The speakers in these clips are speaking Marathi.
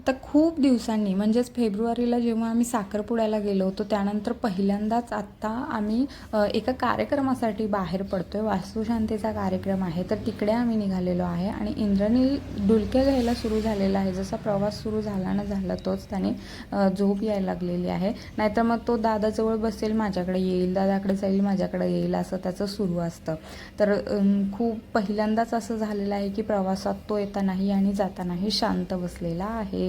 आता खूप दिवसांनी म्हणजेच फेब्रुवारीला जेव्हा आम्ही साखरपुड्याला गेलो होतो त्यानंतर पहिल्यांदाच आत्ता आम्ही एका कार्यक्रमासाठी बाहेर पडतो आहे वास्तुशांतीचा कार्यक्रम आहे. तर तिकडे आम्ही निघालेलो आहे आणि इंद्रनील डुलके घ्यायला सुरू झालेला आहे. जसा प्रवास सुरू झाला ना झाला तोच त्याने झोप यायला लागलेली आहे. नाहीतर मग तो दादाजवळ बसेल माझ्याकडे येईल दादाकडे जाईल माझ्याकडे येईल असं त्याचं सुरू असतं. तर खूप पहिल्यांदाच असं झालेलं आहे की प्रवासात तो येतानाही आणि जातानाही शांत बसलेला आहे.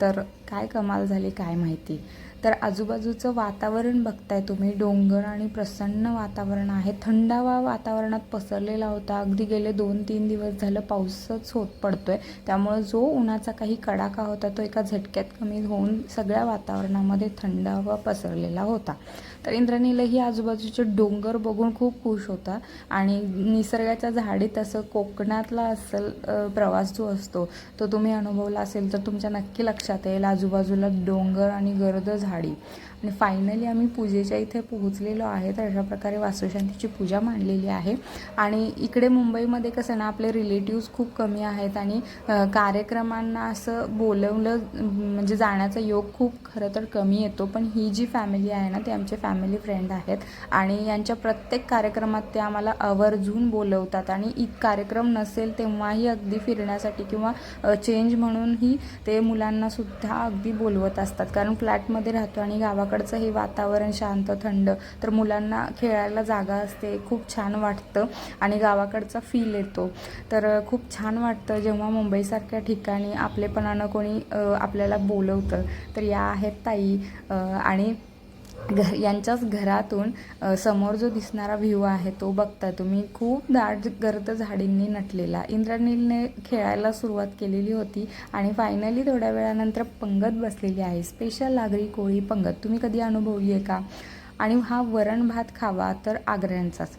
तर काय कमाल झाली काय माहिती. तर आजूबाजूचं वातावरण बघताय तुम्ही डोंगर आणि प्रसन्न वातावरण आहे. थंडावा वातावरणात पसरलेला होता. अगदी गेले दोन तीन दिवस झालं पाऊसच होत पडतोय. त्यामुळं जो उन्हाचा काही कडाका होता तो एका झटक्यात कमी होऊन सगळ्या वातावरणामध्ये थंडावा पसरलेला होता. तर इंद्रनीलही आजूबाजूचे डोंगर बघून खूप खुश होता. आणि निसर्गाच्या झाडीत असं कोकणातला असेल प्रवास जो असतो तो तुम्ही अनुभवला असेल तर तुमच्या नक्की लक्षात येईल. आजूबाजूला डोंगर आणि गर्द झाडी. आणि फायनली आम्ही पूजेच्या इथे पोहोचलेलो आहे तर अशा प्रकारे वास्तुशांतीची पूजा मांडलेली आहे. आणि इकडे मुंबईमध्ये कसं ना आपले रिलेटिव्ज खूप कमी आहेत आणि कार्यक्रमांना असं बोलवलं म्हणजे जाण्याचा योग खूप खरं तर कमी येतो. पण ही जी फॅमिली आहे ना ते आमचे फॅमिली फ्रेंड आहेत. आणि यांच्या प्रत्येक कार्यक्रमात ते आम्हाला आवर्जून बोलवतात. आणि इ कार्यक्रम नसेल तेव्हाही अगदी फिरण्यासाठी किंवा चेंज म्हणूनही ते मुलांना सुद्धा अगदी बोलवत असतात. कारण फ्लॅटमध्ये राहतो आणि गावाकडचं हे वातावरण शांत थंड तर मुलांना खेळायला जागा असते खूप छान वाटतं आणि गावाकडचा फील येतो. तर खूप छान वाटतं जेव्हा मुंबईसारख्या ठिकाणी आपलेपणानं कोणी आपल्याला बोलवतं. तर या आहेत ताई आणि घ यांच्याच घरातून समोर जो दिसणारा व्ह्यू आहे तो बघता तुम्ही. खूप दाट गर्द झाडींनी नटलेला. इंद्रनीलने खेळायला सुरुवात केलेली होती आणि फायनली थोड्या वेळानंतर पंगत बसलेली आहे. स्पेशल लागरी कोळी पंगत. तुम्ही कधी अनुभवली आहे का? आणि हा वरण भात खावा तर आग्र्यांचाच.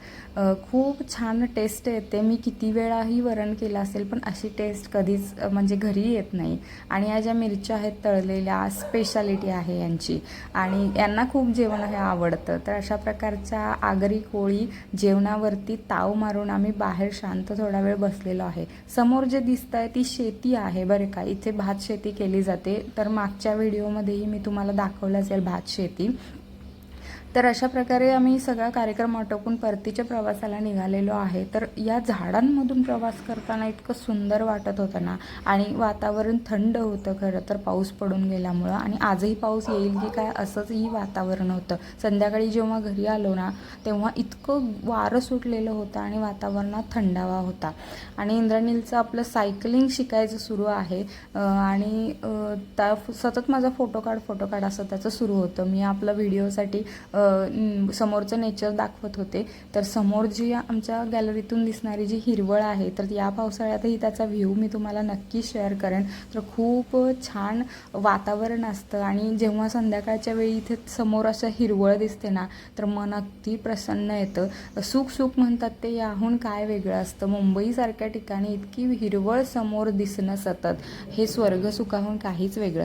खूप छान टेस्ट येते. मी किती वेळाही वरण केलं असेल पण अशी टेस्ट कधीच म्हणजे घरी येत नाही. आणि या ज्या मिरच्या आहेत तळलेल्या स्पेशालिटी आहे यांची. आणि यांना खूप जेवण हे आवडतं. तर अशा प्रकारच्या आगरी कोळी जेवणावरती ताव मारून आम्ही बाहेर शांत थोडा वेळ बसलेलो आहे. समोर जे दिसत आहे ती शेती आहे बरं का. इथे भात शेती केली जाते. तर मागच्या व्हिडिओमध्येही मी तुम्हाला दाखवलं असेल भात शेती. तर अशा प्रकारे आम्ही सगळा कार्यक्रम आटोपून परतीच्या प्रवासाला निघालेलो आहे. तर या झाडांमधून प्रवास करताना इतकं सुंदर वाटत होतं ना? आणि वातावरण थंड होतं खरं तर पाऊस पडून गेल्यामुळं. आणि आजही पाऊस येईल की काय असंचही वातावरण होतं. संध्याकाळी जेव्हा घरी आलो ना तेव्हा इतकं वारं सुटलेलं होतं आणि वातावरणात थंडावा होता. आणि इंद्रनीलचं आपलं सायकलिंग शिकायचं सुरू आहे. आणि त्या सतत माझा फोटो काढ फोटो काढ असं त्याचं सुरू होतं. मी आपलं व्हिडिओसाठी समोरचं नेचर दाखवत होते. तर समोर जी आमच्या गॅलरीतून दिसणारी जी हिरवळ आहे तर या पावसाळ्यातही त्याचा व्ह्यू मी तुम्हाला नक्की शेअर करेन. तर खूप छान वातावरण असतं आणि जेव्हा संध्याकाळच्या वेळी इथे समोर असं हिरवळ दिसते ना तर मन अगदी प्रसन्न येतं. सुख सुख म्हणतात ते याहून काय वेगळं असतं? मुंबईसारख्या ठिकाणी इतकी हिरवळ समोर दिसणं सतत हे स्वर्ग सुखाहून काहीच वेगळं